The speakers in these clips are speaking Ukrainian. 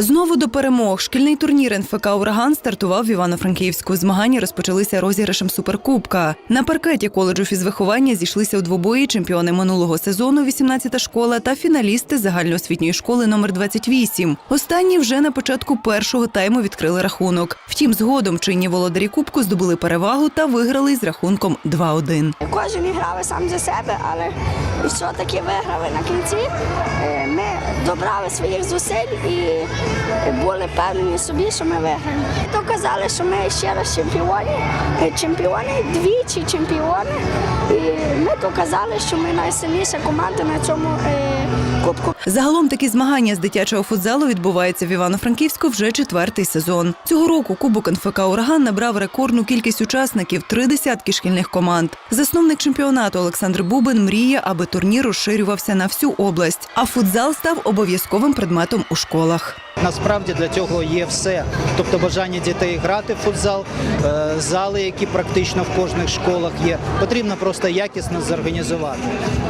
Знову до перемог. Шкільний турнір НФК Ураган стартував в Івано-Франківську. Змагання розпочалися розіграшем суперкубка. На паркеті коледжу фізвиховання зійшлися у двобої чемпіони минулого сезону, 18-та школа та фіналісти загальноосвітньої школи номер 28. Останні вже на початку першого тайму відкрили рахунок. Втім, згодом чинні володарі кубку здобули перевагу та виграли з рахунком 2-1. Кожен грав сам за себе, але все-таки виграли на кінці. Е, Ми добрали своїх зусиль і були певні собі, що ми виграємо. Доказали, що ми ще раз чемпіони, чемпіони, двічі чемпіони. І ми доказали, що ми найсильніша команда на цьому кубку. Загалом такі змагання з дитячого футзалу відбуваються в Івано-Франківську вже четвертий сезон. Цього року Кубок НФК Ураган набрав рекордну кількість учасників три десятки шкільних команд. Засновник чемпіонату Олександр Бубин мріє, аби турнір розширювався на всю область, а футзал став обов'язковим предметом у школах. Насправді для цього є все. Тобто бажання дітей грати в футзал, е, зали, які практично в кожних школах є. Потрібно просто якісно зорганізувати.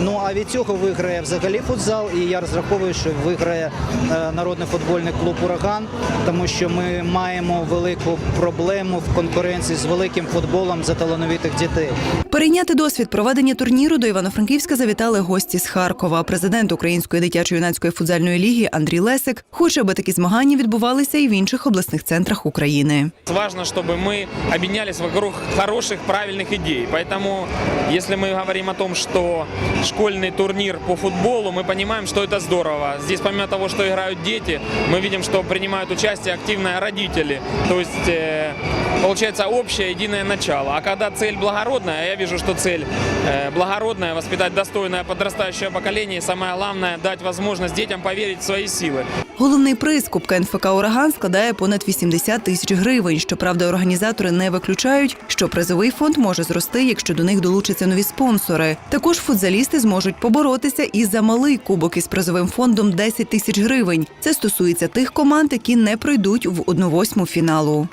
Ну а від цього виграє взагалі футзал, і я розраховую, що виграє е, народний футбольний клуб Ураган, тому що ми маємо велику проблему в конкуренції з великим футболом за талановитих дітей. Перейняти досвід проведення турніру до Івано-Франківська завітали гості з Харкова. Президент Української дитячо-юнацької футзальної ліги Андрій Лесик хоче, аби такі змагання відбувалися і в інших обласних центрах України. Важно, чтобы мы объединялись вокруг хороших, правильных идей. Поэтому, если мы говорим о том, что школьный турнир по футболу, мы понимаем, что это здорово. Здесь помимо того, что играют дети, мы видим, что принимают участие активные родители. То есть, э, получается общее, единое начало. А когда цель благородная, я вижу, что цель э, благородная, воспитать достойное подрастающее поколение, и самое главное, дать возможность детям поверить в свои силы. Головний приз Кубка НФК Ураган складає понад 80 тисяч гривень. Щоправда, організатори не виключають, що призовий фонд може зрости, якщо до них долучаться нові спонсори. Також футзалісти зможуть поборотися і за малий кубок із призовим фондом 10 тисяч гривень. Це стосується тих команд, які не пройдуть в 1-8 фіналу.